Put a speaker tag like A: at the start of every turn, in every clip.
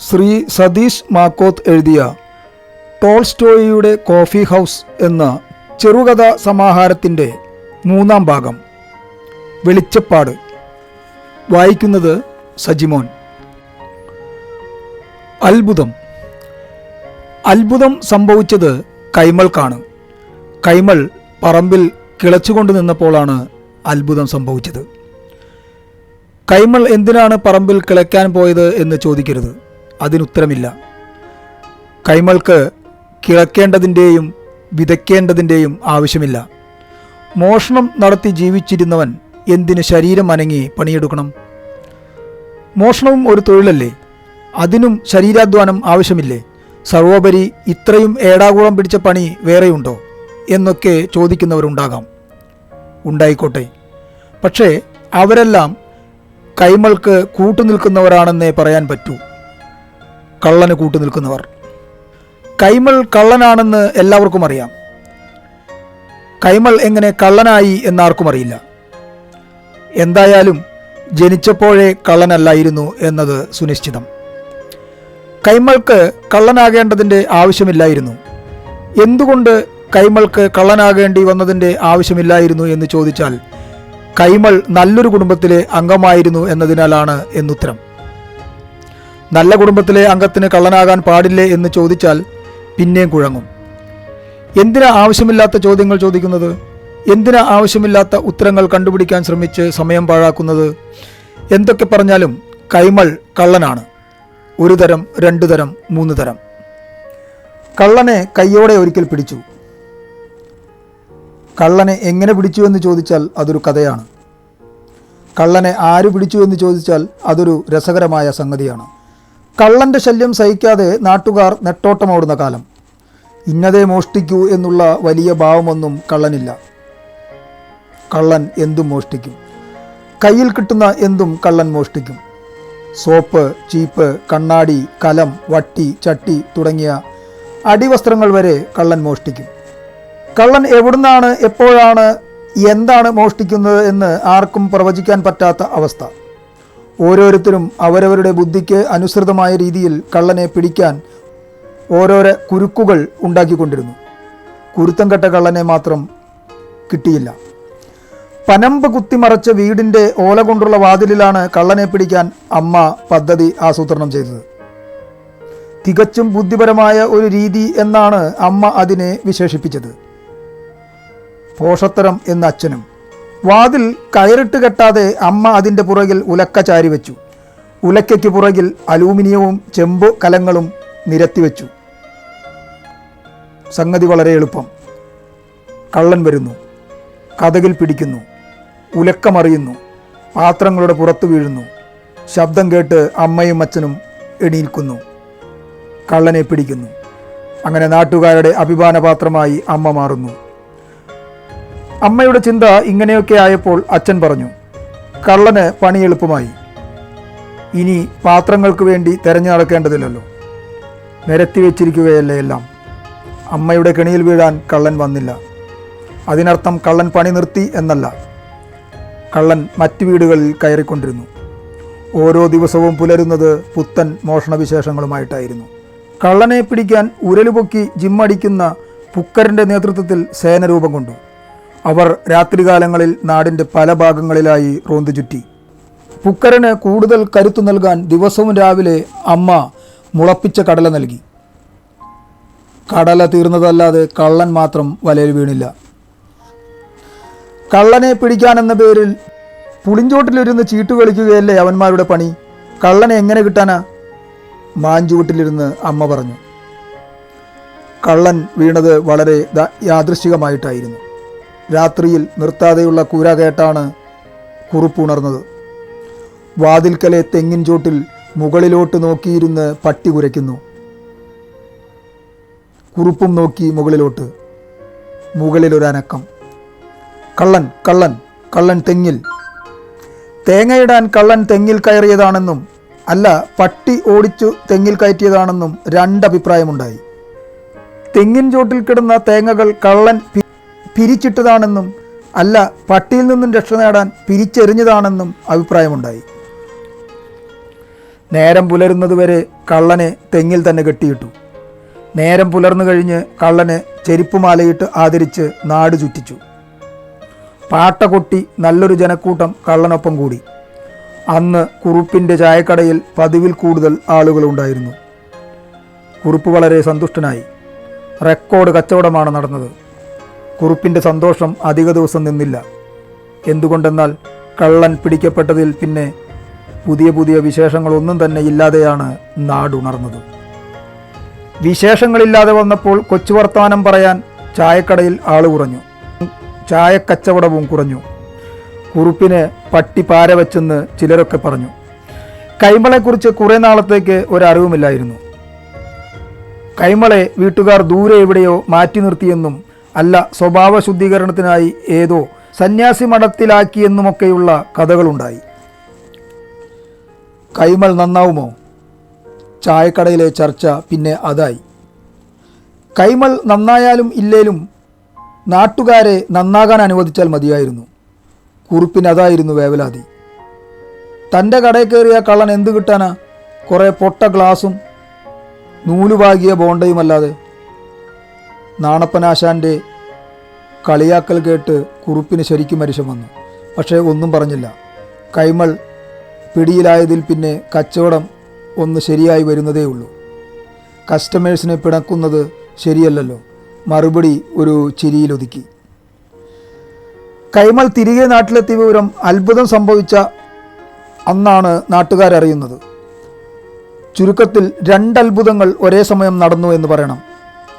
A: ശ്രീ സതീഷ് മാക്കോത്ത് എഴുതിയ ടോൾസ്റ്റോയിയുടെ coffee house എന്ന ചെറുകഥ സമാഹാരത്തിന്റെ മൂന്നാം ഭാഗം. വെളിച്ചപ്പാട്. വായിക്കുന്നത് സജിമോൻ. അത്ഭുതം. അത്ഭുതം സംഭവിച്ചത് കൈമൾക്കാണ്. കൈമൾ പറമ്പിൽ കിളച്ചുകൊണ്ട് നിന്നപ്പോഴാണ് അത്ഭുതം സംഭവിച്ചത്. കൈമൾ എന്തിനാണ് പറമ്പിൽ കിളയ്ക്കാൻ പോയത് എന്ന് ചോദിക്കരുത്. അതിനുത്തരമില്ല. കൈമൾക്ക് കിളക്കേണ്ടതിന്റെയും വിതയ്ക്കേണ്ടതിന്റെയും ആവശ്യമില്ല. മോഷണം നടത്തി ജീവിച്ചിരുന്നവൻ എന്തിന് ശരീരം അനങ്ങി പണിയെടുക്കണം? മോഷണവും ഒരു തൊഴിലല്ലേ? അതിനും ശരീരാധ്വാനം ആവശ്യമില്ലേ? സർവോപരി ഇത്രയും ഏടാകൂളം പിടിച്ച പണി വേറെയുണ്ടോ? എന്നൊക്കെ ചോദിക്കുന്നവരുണ്ടാകാം. ഉണ്ടായിക്കോട്ടെ. പക്ഷേ അവരെല്ലാം കൈമൾക്ക് കൂട്ടുനിൽക്കുന്നവരാണെന്നേ പറയാൻ പറ്റൂ. കള്ളന് കൂട്ടു നിൽക്കുന്നവർ. കൈമൾ കള്ളനാണെന്ന് എല്ലാവർക്കും അറിയാം. കൈമൾ എങ്ങനെ കള്ളനായി എന്നാർക്കും അറിയില്ല. എന്തായാലും ജനിച്ചപ്പോഴേ കള്ളനല്ലായിരുന്നു എന്നത് സുനിശ്ചിതം. കൈമൾക്ക് കള്ളനാകേണ്ടതിന്റെ ആവശ്യമില്ലായിരുന്നു. എന്തുകൊണ്ട് കൈമൾക്ക് കള്ളനാകേണ്ടി വന്നതിന്റെ ആവശ്യമില്ലായിരുന്നു എന്ന് ചോദിച്ചാൽ കൈമൾ നല്ലൊരു കുടുംബത്തിലെ അംഗമായിരുന്നു എന്നതിനാലാണ് എന്നുത്തരം. നല്ല കുടുംബത്തിലെ അംഗത്തിന് കള്ളനാകാൻ പാടില്ലേ എന്ന് ചോദിച്ചാൽ പിന്നെയും കുഴങ്ങും. എന്തിനാ ആവശ്യമില്ലാത്ത ചോദ്യങ്ങൾ ചോദിക്കുന്നത്? എന്തിനാ ആവശ്യമില്ലാത്ത ഉത്തരങ്ങൾ കണ്ടുപിടിക്കാൻ ശ്രമിച്ച് സമയം പാഴാക്കുന്നത്? എന്തൊക്കെ പറഞ്ഞാലും കൈമൾ കള്ളനാണ്. ഒരു തരം രണ്ടു തരം മൂന്ന് തരം. കള്ളനെ കയ്യോടെ ഒരിക്കൽ പിടിച്ചു. കള്ളനെ എങ്ങനെ പിടിച്ചു എന്ന് ചോദിച്ചാൽ അതൊരു കഥയാണ്. കള്ളനെ ആര് പിടിച്ചു എന്ന് ചോദിച്ചാൽ അതൊരു രസകരമായ സംഗതിയാണ്. കള്ളന്റെ ശല്യം സഹിക്കാതെ നാട്ടുകാർ നെട്ടോട്ടമോടുന്ന കാലം. ഇന്നതേ മോഷ്ടിക്കൂ എന്നുള്ള വലിയ ഭാവമൊന്നും കള്ളനില്ല. കള്ളൻ എന്തും മോഷ്ടിക്കും. കയ്യിൽ കിട്ടുന്ന എന്തും കള്ളൻ മോഷ്ടിക്കും. സോപ്പ് ചീപ്പ് കണ്ണാടി കലം വട്ടി ചട്ടി തുടങ്ങിയ അടിവസ്ത്രങ്ങൾ വരെ കള്ളൻ മോഷ്ടിക്കും. കള്ളൻ എവിടുന്നാണ് എപ്പോഴാണ് എന്താണ് മോഷ്ടിക്കുന്നത് എന്ന് ആർക്കും പ്രവചിക്കാൻ പറ്റാത്ത അവസ്ഥ. ഓരോരുത്തരും അവരവരുടെ ബുദ്ധിക്ക് അനുസൃതമായ രീതിയിൽ കള്ളനെ പിടിക്കാൻ ഓരോരോ കുരുക്കുകൾ ഉണ്ടാക്കിക്കൊണ്ടിരുന്നു. കുരുത്തം കെട്ട കള്ളനെ മാത്രം കിട്ടിയില്ല. പനമ്പ് കുത്തിമറച്ച വീടിന്റെ ഓല കൊണ്ടുള്ള വാതിലിലാണ് കള്ളനെ പിടിക്കാൻ അമ്മ പദ്ധതി ആസൂത്രണം ചെയ്തത്. തികച്ചും ബുദ്ധിപരമായ ഒരു രീതി എന്നാണ് അമ്മ അതിനെ വിശേഷിപ്പിച്ചത്. പോഷത്തരം എന്ന അച്ഛനും വാതിൽ കയറിട്ട് കെട്ടാതെ അമ്മ അതിന്റെ പുറകിൽ ഉലക്ക ചാരി വെച്ചു. ഉലക്കയ്ക്ക് പുറകിൽ അലൂമിനിയവും ചെമ്പു കലങ്ങളും നിരത്തി വെച്ചു. സംഗതി വളരെ എളുപ്പം. കള്ളൻ വരുന്നു. കഥകിൽ പിടിക്കുന്നു. ഉലക്കമറിയുന്നു പാത്രങ്ങളുടെ പുറത്തു വീഴുന്നു. ശബ്ദം കേട്ട് അമ്മയും അച്ഛനും എണീൽക്കുന്നു. കള്ളനെ പിടിക്കുന്നു. അങ്ങനെ നാട്ടുകാരുടെ അഭിമാനപാത്രമായി അമ്മ മാറുന്നു. അമ്മയുടെ ചിന്ത ഇങ്ങനെയൊക്കെ ആയപ്പോൾ അച്ഛൻ പറഞ്ഞു കള്ളന് പണി എളുപ്പമായി. ഇനി പാത്രങ്ങൾക്ക് വേണ്ടി തെരഞ്ഞു നടക്കേണ്ടതില്ലല്ലോ. നിരത്തി വെച്ചിരിക്കുകയല്ലേ എല്ലാം. അമ്മയുടെ കെണിയിൽ വീഴാൻ കള്ളൻ വന്നില്ല. അതിനർത്ഥം കള്ളൻ പണി നിർത്തി എന്നല്ല. കള്ളൻ മറ്റു വീടുകളിൽ കയറിക്കൊണ്ടിരുന്നു. ഓരോ ദിവസവും പുലരുന്നത് പുത്തൻ മോഷണവിശേഷങ്ങളുമായിട്ടായിരുന്നു. കള്ളനെ പിടിക്കാൻ ഉരലുപൊക്കി ജിമ്മടിക്കുന്ന പുക്കറിന്റെ നേതൃത്വത്തിൽ സേന രൂപം കൊണ്ടു. അവർ രാത്രികാലങ്ങളിൽ നാടിന്റെ പല ഭാഗങ്ങളിലായി റോന്തു ചുറ്റി. പുക്കരന് കൂടുതൽ കരുത്തു നൽകാൻ ദിവസവും രാവിലെ അമ്മ മുളപ്പിച്ച കടല നൽകി. കടല തീർന്നതല്ലാതെ കള്ളൻ മാത്രം വലയിൽ വീണില്ല. കള്ളനെ പിടിക്കാനെന്ന പേരിൽ പുളിഞ്ചോട്ടിലിരുന്ന് ചീട്ട് കളിക്കുകയല്ലേ അവന്മാരുടെ പണി? കള്ളനെ എങ്ങനെ കിട്ടാനാ? മാഞ്ചുവട്ടിലിരുന്ന് അമ്മ പറഞ്ഞു. കള്ളൻ വീണത് വളരെ യാദൃശ്ചികമായിട്ടായിരുന്നു രാത്രിയിൽ നിർത്താതെയുള്ള കൂര കേട്ടാണ് കുറുപ്പുണർന്നത്. വാതിൽക്കലെ തെങ്ങിൻ ചോട്ടിൽ മുകളിലോട്ട് നോക്കിയിരുന്ന് പട്ടി കുരയ്ക്കുന്നു. കുറുപ്പും നോക്കി മുകളിലോട്ട്. മുകളിലൊരനക്കം. കള്ളൻ കള്ളൻ കള്ളൻ തെങ്ങിൽ. തേങ്ങയിടാൻ കള്ളൻ തെങ്ങിൽ കയറിയതാണെന്നും അല്ല പട്ടി ഓടിച്ചു തെങ്ങിൽ കയറ്റിയതാണെന്നും രണ്ടഭിപ്രായമുണ്ടായി. തെങ്ങിൻ ചോട്ടിൽ കിടന്ന തേങ്ങകൾ കള്ളൻ പിരിച്ചിട്ടതാണെന്നും അല്ല പട്ടിയിൽ നിന്നും രക്ഷ നേടാൻ പിരിച്ചെറിഞ്ഞതാണെന്നും അഭിപ്രായമുണ്ടായി. നേരം പുലരുന്നതുവരെ കള്ളനെ തെങ്ങിൽ തന്നെ കെട്ടിയിട്ടു. നേരം പുലർന്നു കഴിഞ്ഞ് കള്ളനെ ചെരുപ്പുമാലയിട്ട് ആദരിച്ച് നാട് ചുറ്റിച്ചു. പാട്ട കൊട്ടി നല്ലൊരു ജനക്കൂട്ടം കള്ളനൊപ്പം കൂടി. അന്ന് കുറുപ്പിന്റെ ചായക്കടയിൽ പതിവിൽ കൂടുതൽ ആളുകളുണ്ടായിരുന്നു കുറുപ്പ് വളരെ സന്തുഷ്ടനായി. റെക്കോർഡ് കച്ചവടമാണ് നടന്നത്. കുറുപ്പിന്റെ സന്തോഷം അധിക ദിവസം നിന്നില്ല. എന്തുകൊണ്ടെന്നാൽ കള്ളൻ പിടിക്കപ്പെട്ടതിൽ പിന്നെ പുതിയ പുതിയ വിശേഷങ്ങളൊന്നും തന്നെ ഇല്ലാതെയാണ് നാടുണർന്നത്. വിശേഷങ്ങളില്ലാതെ വന്നപ്പോൾ കൊച്ചു വർത്തമാനം പറയാൻ ചായക്കടയിൽ ആൾ കുറഞ്ഞു. ചായക്കച്ചവടവും കുറഞ്ഞു. കുറുപ്പിന് പട്ടി പാര വെച്ചെന്ന് ചിലരൊക്കെ പറഞ്ഞു. കൈമളെക്കുറിച്ച് കുറേ നാളത്തേക്ക് ഒരറിവുമില്ലായിരുന്നു. കൈമളെ വീട്ടുകാർ ദൂരെ എവിടെയോ മാറ്റി നിർത്തിയെന്നും അല്ല സ്വഭാവ ശുദ്ധീകരണത്തിനായി ഏതോ സന്യാസി മഠത്തിലാക്കിയെന്നുമൊക്കെയുള്ള കഥകളുണ്ടായി. കൈമൾ നന്നാവുമോ? ചായക്കടയിലെ ചർച്ച പിന്നെ അതായി. കൈമൾ നന്നായാലും ഇല്ലേലും നാട്ടുകാരെ നന്നാകാൻ അനുവദിച്ചാൽ മതിയായിരുന്നു. കുറിപ്പിനതായിരുന്നു വേവലാതി. തന്റെ കടയിൽ കയറിയ കള്ളൻ എന്ത് കിട്ടാനാ? കുറേ പൊട്ട ഗ്ലാസും നൂലുപാകിയ ബോണ്ടയുമല്ലാതെ നാണപ്പനാശാന്റെ കളിയാക്കൽ കേട്ട് കുറുപ്പിന് ശരിക്കും മരിശം വന്നു. പക്ഷേ ഒന്നും പറഞ്ഞില്ല. കൈമൾ പിടിയിലായതിൽ പിന്നെ കച്ചവടം ഒന്ന് ശരിയായി വരുന്നതേ ഉള്ളൂ കസ്റ്റമേഴ്സിനെ പിണക്കുന്നത് ശരിയല്ലല്ലോ. മറുപടി ഒരു ചിരിയിലൊതുക്കി കൈമൾ തിരികെ നാട്ടിലെത്തിയ വിവരം അത്ഭുതം സംഭവിച്ച അന്നാണ് നാട്ടുകാരറിയുന്നത്. ചുരുക്കത്തിൽ രണ്ട് രണ്ടത്ഭുതങ്ങൾ ഒരേ സമയം നടന്നു എന്ന് പറയണം.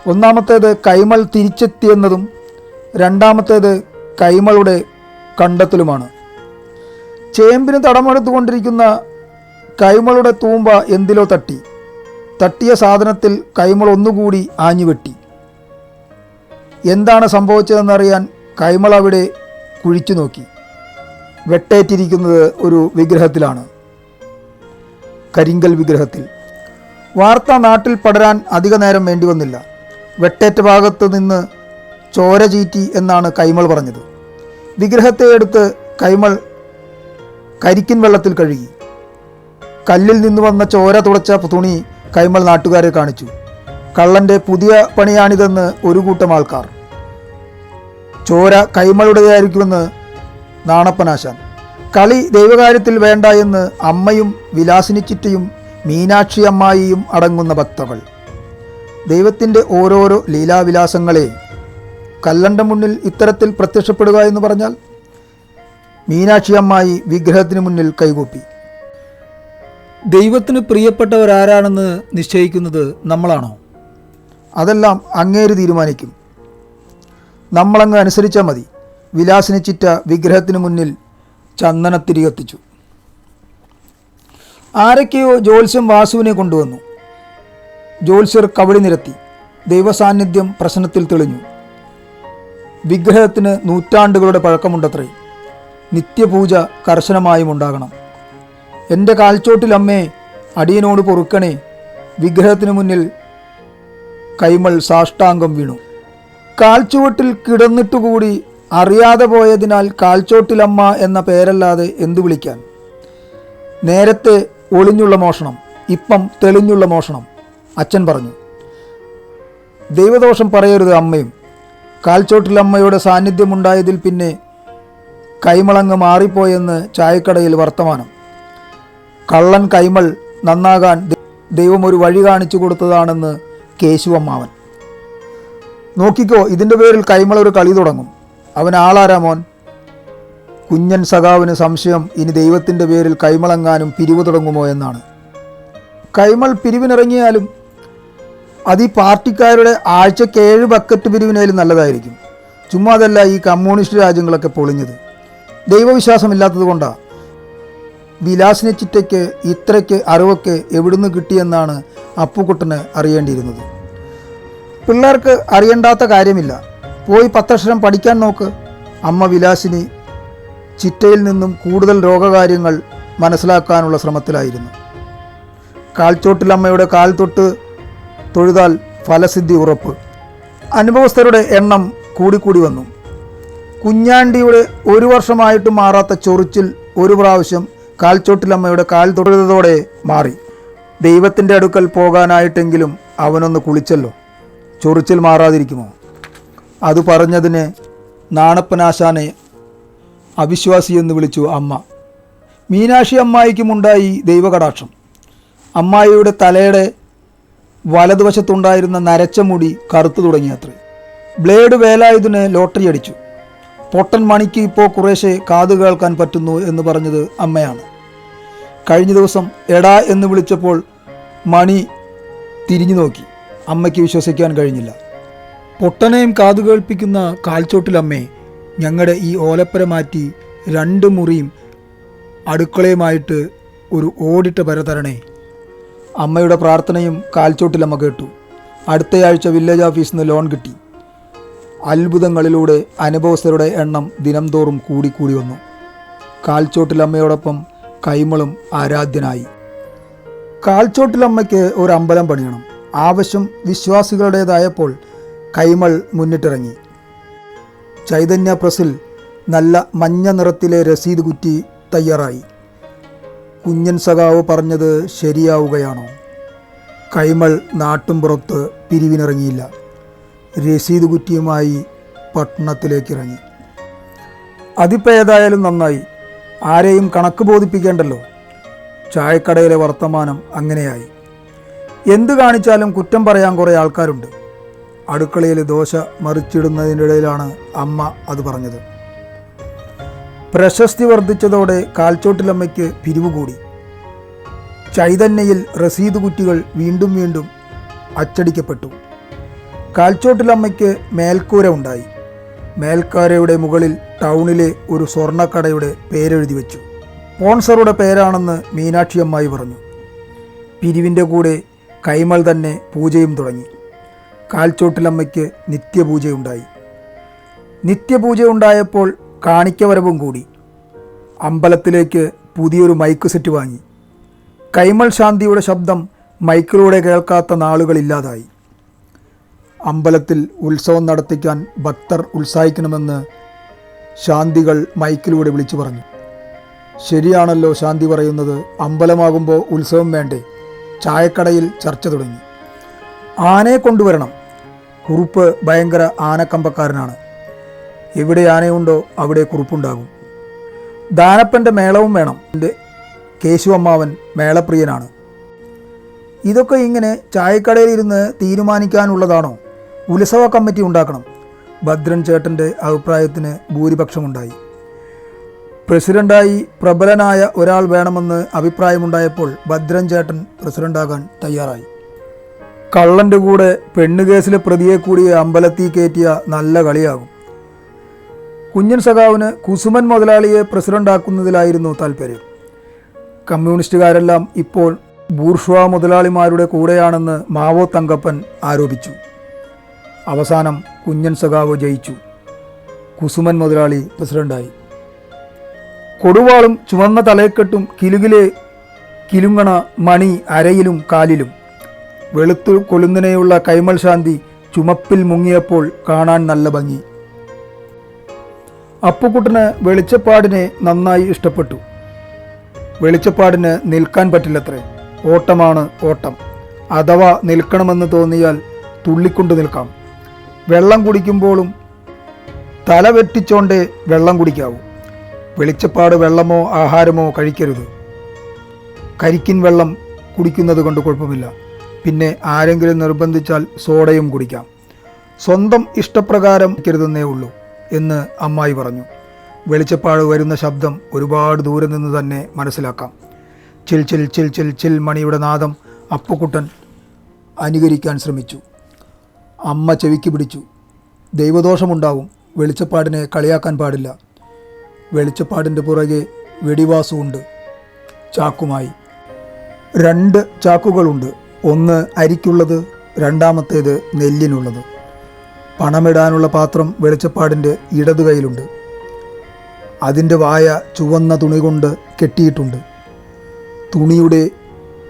A: ഒന്നാമത്തേത് കൈമൾ തിരിച്ചെത്തിയെന്നതും രണ്ടാമത്തേത് കൈമളുടെ കണ്ടെത്തലുമാണ്. ചേമ്പിന് തടമെടുത്തുകൊണ്ടിരിക്കുന്ന കൈമളുടെ തൂമ്പ എന്തിലോ തട്ടി. തട്ടിയ സാധനത്തിൽ കൈമൾ ഒന്നുകൂടി ആഞ്ഞുവെട്ടി. എന്താണ് സംഭവിച്ചതെന്നറിയാൻ കൈമൾ അവിടെ കുഴിച്ചു നോക്കി. വെട്ടേറ്റിരിക്കുന്നത് ഒരു വിഗ്രഹത്തിലാണ്. കരിങ്കൽ വിഗ്രഹത്തിൽ. വാർത്ത നാട്ടിൽ പടരാൻ അധിക നേരം വേണ്ടി വന്നില്ല. വെട്ടേറ്റ ഭാഗത്ത് നിന്ന് ചോര ചീറ്റി എന്നാണ് കൈമൾ പറഞ്ഞത്. വിഗ്രഹത്തെ എടുത്ത് കൈമൾ കരിക്കിൻ വെള്ളത്തിൽ കഴുകി. കല്ലിൽ നിന്ന് വന്ന ചോര തുടച്ച തുണി കൈമൾ നാട്ടുകാരെ കാണിച്ചു. കള്ളന്റെ പുതിയ പണിയാണിതെന്ന് ഒരു കൂട്ടം ആൾക്കാർ. ചോര കൈമളുടേതായിരിക്കുമെന്ന് നാണപ്പനാശാൻ. കളി ദൈവകാര്യത്തിൽ വേണ്ട എന്ന് അമ്മയും വിലാസിനി ചിറ്റയും മീനാക്ഷി അമ്മായിയും അടങ്ങുന്ന ഭക്തകൾ. ദൈവത്തിന്റെ ഓരോരോ ലീലാവിലാസങ്ങളെ കല്ലണ്ട മുന്നിൽ ഇത്തരത്തിൽ പ്രത്യക്ഷപ്പെടുക എന്ന് പറഞ്ഞാൽ മീനാക്ഷി അമ്മായി വിഗ്രഹത്തിന് മുന്നിൽ കൈകൂപ്പി. ദൈവത്തിന് പ്രിയപ്പെട്ടവരാരാണെന്ന് നിശ്ചയിക്കുന്നത് നമ്മളാണോ? അതെല്ലാം അങ്ങേര് തീരുമാനിക്കും. നമ്മളങ്ങ് അനുസരിച്ചാൽ മതി. വിലാസിനിച്ചിറ്റ വിഗ്രഹത്തിന് മുന്നിൽ ചന്ദനത്തിരി കത്തിച്ചു. ആരൊക്കെയോ ജ്യോത്സ്യം വാസുവിനെ കൊണ്ടുവന്നു. ജ്യോത്സ്യർ കവടി നിരത്തി ദൈവസാന്നിധ്യം പ്രശ്നത്തിൽ തെളിഞ്ഞു. വിഗ്രഹത്തിന് നൂറ്റാണ്ടുകളുടെ പഴക്കമുണ്ടത്രേ. നിത്യപൂജ കർശനമായും ഉണ്ടാകണം. എന്റെ കാൽച്ചോട്ടിലമ്മേ അടിയനോട് പൊറുക്കണേ. വിഗ്രഹത്തിനു മുന്നിൽ കൈമൾ സാഷ്ടാംഗം വീണു. കാൽച്ചുവട്ടിൽ കിടന്നിട്ടുകൂടി അറിയാതെ പോയതിനാൽ കാൽച്ചോട്ടിലമ്മ എന്ന പേരല്ലാതെ എന്തു വിളിക്കാൻ? നേരത്തെ ഒളിഞ്ഞുള്ള മോഷണം ഇപ്പം തെളിഞ്ഞുള്ള മോഷണം. അച്ഛൻ പറഞ്ഞു ദൈവദോഷം പറയരുത് അമ്മയും. കാൽച്ചോട്ടിൽ അമ്മയുടെ സാന്നിധ്യമുണ്ടായതിൽ പിന്നെ കൈമളങ്ങ് മാറിപ്പോയെന്ന് ചായക്കടയിൽ വർത്തമാനം. കള്ളൻ കൈമൾ നന്നാകാൻ ദൈവം ഒരു വഴി കാണിച്ചു കൊടുത്തതാണെന്ന് കേശുവമ്മാവൻ നോക്കിക്കോ ഇതിന്റെ പേരിൽ കൈമൾ ഒരു കളി തുടങ്ങും. അവൻ ആളാരാ മോൻ? കുഞ്ഞൻ സഖാവിന് സംശയം ഇനി ദൈവത്തിന്റെ പേരിൽ കൈമളങ്ങാനും പിരിവ് തുടങ്ങുമോ എന്നാണ്. കൈമൾ പിരിവിനിറങ്ങിയാലും അത് ഈ പാർട്ടിക്കാരുടെ ആഴ്ചക്ക് ഏഴ് ബക്കറ്റ് പിരിവിനേലും നല്ലതായിരിക്കും. ചുമ്മാ അതല്ല ഈ കമ്മ്യൂണിസ്റ്റ് രാജ്യങ്ങളൊക്കെ പൊളിഞ്ഞത്. ദൈവവിശ്വാസമില്ലാത്തത് കൊണ്ടാണ് വിലാസിനെ ചിറ്റയ്ക്ക് ഇത്രയ്ക്ക് അറിവൊക്കെ എവിടുന്ന് കിട്ടിയെന്നാണ് അപ്പുക്കുട്ടന് അറിയേണ്ടിയിരുന്നത്. പിള്ളേർക്ക് അറിയണ്ടാത്ത കാര്യമില്ല. പോയി പത്തക്ഷരം പഠിക്കാൻ നോക്ക്. അമ്മ വിലാസിനി ചിറ്റയിൽ നിന്നും കൂടുതൽ രോഗകാര്യങ്ങൾ മനസ്സിലാക്കാനുള്ള ശ്രമത്തിലായിരുന്നു. കാൽച്ചോട്ടിലമ്മയുടെ കാൽ തൊട്ട് തൊഴുതാൽ ഫലസിദ്ധി ഉറപ്പ്. അനുഭവസ്ഥരുടെ എണ്ണം കൂടിക്കൂടി വന്നു. കുഞ്ഞാണ്ടിയുടെ ഒരു വർഷമായിട്ട് മാറാത്ത ചൊറിച്ചിൽ ഒരു പ്രാവശ്യം കാൽച്ചോട്ടിലമ്മയുടെ കാൽ തൊഴുതതോടെ മാറി. ദൈവത്തിന്റെ അടുക്കൽ പോകാനായിട്ടെങ്കിലും അവനൊന്ന് കുളിച്ചല്ലോ. ചൊറിച്ചിൽ മാറാതിരിക്കുമോ? അത് പറഞ്ഞതിന് നാണപ്പനാശാനെ അവിശ്വാസിയെന്ന് വിളിച്ചു അമ്മ. മീനാക്ഷി അമ്മായിക്കുമുണ്ടായി ദൈവകടാക്ഷം. അമ്മായിയുടെ തലയുടെ വലതുവശത്തുണ്ടായിരുന്ന നരച്ച മുടി കറുത്തു തുടങ്ങിയത്രേ ബ്ലേഡ് വേലായുധന് ലോട്ടറി അടിച്ചു പൊട്ടൻ മണിക്ക് ഇപ്പോൾ കുറേശ്ശെ കാതു കേൾക്കാൻ പറ്റുന്നു എന്ന് പറഞ്ഞത് അമ്മയാണ്. കഴിഞ്ഞ ദിവസം എടാ എന്ന് വിളിച്ചപ്പോൾ മണി തിരിഞ്ഞു നോക്കി. അമ്മയ്ക്ക് വിശ്വസിക്കാൻ കഴിഞ്ഞില്ല. പൊട്ടനെയും കാതു കേൾപ്പിക്കുന്ന കാൽച്ചോട്ടിലമ്മേ ഞങ്ങളുടെ ഈ ഓലപ്പര മാറ്റി രണ്ട് മുറിയും അടുക്കളയുമായിട്ട് ഒരു ഓടിട്ട പര തരണേ. അമ്മയുടെ പ്രാർത്ഥനയും കാൽച്ചോട്ടിലമ്മ കേട്ടു. അടുത്തയാഴ്ച വില്ലേജ് ഓഫീസിൽ നിന്ന് ലോൺ കിട്ടി. അത്ഭുതങ്ങളിലൂടെ അനുഭവസ്ഥരുടെ എണ്ണം ദിനംതോറും കൂടിക്കൂടി വന്നു. കാൽച്ചോട്ടിലമ്മയോടൊപ്പം കൈമളും ആരാധ്യനായി. കാൽച്ചോട്ടിലമ്മയ്ക്ക് ഒരു അമ്പലം പണിയണം. ആവശ്യം വിശ്വാസികളുടേതായപ്പോൾ കൈമൾ മുന്നിട്ടിറങ്ങി. ചൈതന്യ പ്രസിൽ നല്ല മഞ്ഞ നിറത്തിലെ രസീത് കുറ്റി തയ്യാറായി. കുഞ്ഞൻ സഖാവ് പറഞ്ഞത് ശരിയാവുകയാണോ? കൈമൾ നാട്ടുംപുറത്ത് പിരിവിനിറങ്ങിയില്ല. രസീത് കുറ്റിയുമായി പട്ടണത്തിലേക്കിറങ്ങി. അതിപ്പോൾ ഏതായാലും നന്നായി. ആരെയും കണക്ക് ബോധിപ്പിക്കേണ്ടല്ലോ. ചായക്കടയിലെ വർത്തമാനം അങ്ങനെയായി. എന്ത് കാണിച്ചാലും കുറ്റം പറയാൻ കുറേ ആൾക്കാരുണ്ട്. അടുക്കളയിൽ ദോശ മറിച്ചിടുന്നതിനിടയിലാണ് അമ്മ അത് പറഞ്ഞത്. പ്രശസ്തി വർദ്ധിച്ചതോടെ കാൽച്ചോട്ടിലമ്മയ്ക്ക് പിരിവുകൂടി ചൈതന്യയിൽ റസീദ് കുറ്റികൾ വീണ്ടും വീണ്ടും അച്ചടിക്കപ്പെട്ടു. കാൽച്ചോട്ടിലമ്മയ്ക്ക് മേൽക്കൂര ഉണ്ടായി. മേൽക്കൂരയുടെ മുകളിൽ ടൗണിലെ ഒരു സ്വർണക്കടയുടെ പേരെഴുതി വെച്ചു. സ്പോൺസറുടെ പേരാണെന്ന് മീനാക്ഷിയമ്മായി പറഞ്ഞു. പിരിവിന്റെ കൂടെ കൈമൾ തന്നെ പൂജയും തുടങ്ങി. കാൽച്ചോട്ടിലമ്മയ്ക്ക് നിത്യപൂജയുണ്ടായി. നിത്യപൂജ ഉണ്ടായപ്പോൾ കാണിക്കവരവും കൂടി. അമ്പലത്തിലേക്ക് പുതിയൊരു മൈക്ക് സെറ്റ് വാങ്ങി. കൈമൾ ശാന്തിയുടെ ശബ്ദം മൈക്കിലൂടെ കേൾക്കാത്ത നാളുകളില്ലാതായി. അമ്പലത്തിൽ ഉത്സവം നടത്തിക്കാൻ ഭക്തർ ഉത്സാഹിക്കണമെന്ന് ശാന്തികൾ മൈക്കിലൂടെ വിളിച്ചു പറഞ്ഞു. ശരിയാണല്ലോ ശാന്തി പറയുന്നത് അമ്പലമാകുമ്പോൾ ഉത്സവം വേണ്ടേ? ചായക്കടയിൽ ചർച്ച തുടങ്ങി. ആനയെ കൊണ്ടുവരണം. കുറുപ്പ് ഭയങ്കര ആനക്കമ്പക്കാരനാണ്. എവിടെ ആനയുണ്ടോ അവിടെ കുറുപ്പുണ്ടാകും. ദാനപ്പന്റെ മേളവും വേണം. എന്റെ കേശു അമ്മാവൻ മേളപ്രിയനാണ്. ഇതൊക്കെ ഇങ്ങനെ ചായക്കടയിൽ ഇരുന്ന് തീരുമാനിക്കാനുള്ളതാണോ? ഉത്സവ കമ്മിറ്റി ഉണ്ടാക്കണം. ഭദ്രൻ ചേട്ടന്റെ അഭിപ്രായത്തിന് ഭൂരിപക്ഷമുണ്ടായി. പ്രസിഡന്റായി പ്രബലനായ ഒരാൾ വേണമെന്ന് അഭിപ്രായമുണ്ടായപ്പോൾ ഭദ്രൻ ചേട്ടൻ പ്രസിഡന്റാകാൻ തയ്യാറായി. കള്ളന്റെ കൂടെ പെണ്ണുകേസിലെ പ്രതിയെ കൂടി അമ്പലത്തിൽ കയറ്റിയ നല്ല കളിയാകും. കുഞ്ഞൻ സഖാവിന് കുസുമൻ മുതലാളിയെ പ്രസിഡന്റാക്കുന്നതിലായിരുന്നു താല്പര്യം കമ്മ്യൂണിസ്റ്റുകാരെല്ലാം ഇപ്പോൾ ബൂർഷ്വാ മുതലാളിമാരുടെ കൂടെയാണെന്ന് മാവോ തങ്കപ്പൻ ആരോപിച്ചു. അവസാനം കുഞ്ഞൻ സഖാവ് ജയിച്ചു. കുസുമൻ മുതലാളി പ്രസിഡന്റായി. കൊടുവാളും ചുവന്ന തലയക്കെട്ടും കിലുകിലെ കിലുങ്ങണ മണി അരയിലും കാലിലും. വെളുത്തു കൊളുന്നിനെയുള്ള കൈമൾ ശാന്തി ചുമപ്പിൽ മുങ്ങിയപ്പോൾ കാണാൻ നല്ല ഭംഗി. അപ്പുക്കുട്ടന് വെളിച്ചപ്പാടിനെ നന്നായി ഇഷ്ടപ്പെട്ടു. വെളിച്ചപ്പാടിന് നിൽക്കാൻ പറ്റില്ലത്രേ. ഓട്ടമാണ് ഓട്ടം. അഥവാ നിൽക്കണമെന്ന് തോന്നിയാൽ തുള്ളിക്കൊണ്ട് നിൽക്കാം. വെള്ളം കുടിക്കുമ്പോഴും തല വെട്ടിച്ചോണ്ടേ വെള്ളം കുടിക്കാവൂ. വെളിച്ചപ്പാട് വെള്ളമോ ആഹാരമോ കഴിക്കരുത്. കരിക്കിൻ വെള്ളം കുടിക്കുന്നത് കൊണ്ട് കുഴപ്പമില്ല. പിന്നെ ആരെങ്കിലും നിർബന്ധിച്ചാൽ സോഡയും കുടിക്കാം. സ്വന്തം ഇഷ്ടപ്രകാരം കരുതുന്നേ ഉള്ളൂ. എന്ന് അമ്മായി പറഞ്ഞു. വെളിച്ചപ്പാട് വരുന്ന ശബ്ദം ഒരുപാട് ദൂരെ നിന്ന് തന്നെ മനസ്സിലാക്കാം. ചിൽ ചിൽ ചിൽ ചിൽ ചിൽ മണിയുടെ നാദം അപ്പുക്കുട്ടൻ അനുകരിക്കാൻ ശ്രമിച്ചു. അമ്മ ചെവിക്ക് പിടിച്ചു. ദൈവദോഷമുണ്ടാവും വെളിച്ചപ്പാടിനെ കളിയാക്കാൻ പാടില്ല. വെളിച്ചപ്പാടിന്റെ പുറകെ വെടിവാസുണ്ട് ചാക്കുമായി. രണ്ട് ചാക്കുകളുണ്ട് ഒന്ന് അരിക്കുള്ളത് രണ്ടാമത്തേത് നെല്ലിനുള്ളത്. പണമിടാനുള്ള പാത്രം വെളിച്ചപ്പാടിന്റെ ഇടതു കൈയിലുണ്ട് അതിന്റെ വായ ചുവന്ന തുണി കൊണ്ട് കെട്ടിയിട്ടുണ്ട്. തുണിയുടെ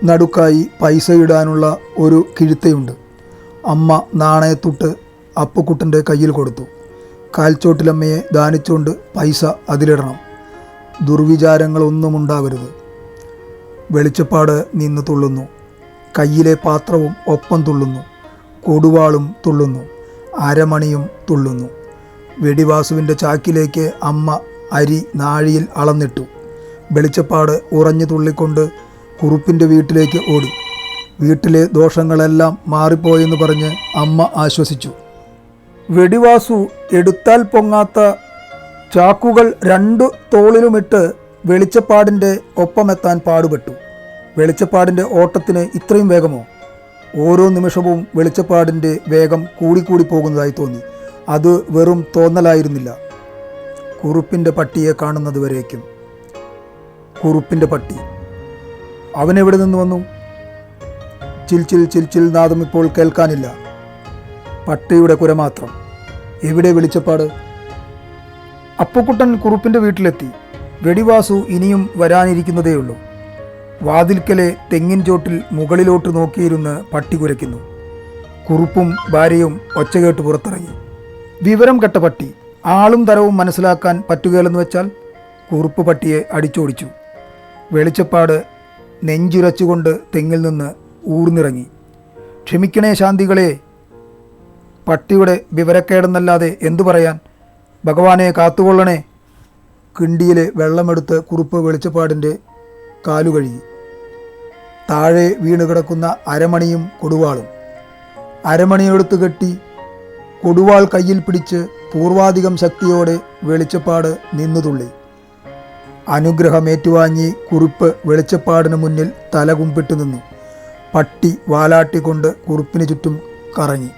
A: നടുക്കായി പൈസ ഇടാനുള്ള ഒരു കിഴുത്തയുണ്ട്. അമ്മ നാണയത്തുട്ട് അപ്പുക്കുട്ടന്റെ കയ്യിൽ കൊടുത്തു. കാൽച്ചോട്ടിലമ്മയെ ദാനിച്ചുകൊണ്ട് പൈസ അതിലിടണം. ദുർവിചാരങ്ങളൊന്നും ഉണ്ടാകരുത്. വെളിച്ചപ്പാട് നിന്ന് തുള്ളുന്നു. കയ്യിലെ പാത്രവും ഒപ്പം തുള്ളുന്നു. കൊടുവാളും തുള്ളുന്നു. അരമണിയും തുള്ളുന്നു. വെടിവാസുവിന്റെ ചാക്കിലേക്ക് അമ്മ അരി നാഴിയിൽ അളന്നിട്ടു. വെളിച്ചപ്പാട് ഉറഞ്ഞു തുള്ളിക്കൊണ്ട് കുറുപ്പിന്റെ വീട്ടിലേക്ക് ഓടി. വീട്ടിലെ ദോഷങ്ങളെല്ലാം മാറിപ്പോയെന്ന് പറഞ്ഞ് അമ്മ ആശ്വസിച്ചു. വെടിവാസു എടുത്താൽ പൊങ്ങാത്ത ചാക്കുകൾ രണ്ടു തോളിലുമിട്ട് വെളിച്ചപ്പാടിന്റെ ഒപ്പമെത്താൻ പാടുപെട്ടു. വെളിച്ചപ്പാടിന്റെ ഓട്ടത്തിന് ഇത്രയും വേഗമോ? ഓരോ നിമിഷവും വെളിച്ചപ്പാടിന്റെ വേഗം കൂടിക്കൂടി പോകുന്നതായി തോന്നി. അത് വെറും തോന്നലായിരുന്നില്ല. കുറുപ്പിന്റെ പട്ടിയെ കാണുന്നതുവരേക്കും കുറുപ്പിന്റെ പട്ടി. അവനെവിടെ നിന്ന് വന്നു? ചിൽ ചിൽ ചിൽ ചിൽ നാദം ഇപ്പോൾ കേൾക്കാനില്ല. പട്ടിയുടെ കുര മാത്രം. എവിടെ വെളിച്ചപ്പാട്? അപ്പുക്കുട്ടൻ കുറുപ്പിന്റെ വീട്ടിലെത്തി. വെടിവാസു ഇനിയും വരാനിരിക്കുന്നതേയുള്ളൂ. വാതിൽക്കലെ തെങ്ങിൻ ചോട്ടിൽ മുകളിലോട്ട് നോക്കിയിരുന്ന് പട്ടി കുരയ്ക്കുന്നു. കുറുപ്പും ഭാര്യയും ഒച്ചകേട്ട് പുറത്തിറങ്ങി. വിവരം കെട്ട പട്ടി ആളും തരവും മനസ്സിലാക്കാൻ പറ്റുകയില്ലെന്ന് വെച്ചാൽ കുറുപ്പ് പട്ടിയെ അടിച്ചോടിച്ചു. വെളിച്ചപ്പാട് നെഞ്ചുരച്ചുകൊണ്ട് തെങ്ങിൽ നിന്ന് ഊർന്നിറങ്ങി. ക്ഷമിക്കണേ ശാന്തികളെ പട്ടിയുടെ വിവരക്കേടെന്നല്ലാതെ എന്തു പറയാൻ? ഭഗവാനെ കാത്തുകൊള്ളണേ. കിണ്ടിയിലെ വെള്ളമെടുത്ത് കുറുപ്പ് വെളിച്ചപ്പാടിന്റെ കാലു കഴുകി. താഴെ വീണ് കിടക്കുന്ന അരമണിയും കൊടുവാളും. അരമണിയെടുത്ത് കെട്ടി കൊടുവാൾ കയ്യിൽ പിടിച്ച് പൂർവാധികം ശക്തിയോടെ വെളിച്ചപ്പാട് നിന്നുതുള്ളി അനുഗ്രഹമേറ്റുവാങ്ങി കുറിപ്പ് വെളിച്ചപ്പാടിന് മുന്നിൽ തല കുമ്പിട്ട് നിന്നു. പട്ടി വാലാട്ടിക്കൊണ്ട് കുറിപ്പിന് ചുറ്റും കറങ്ങി.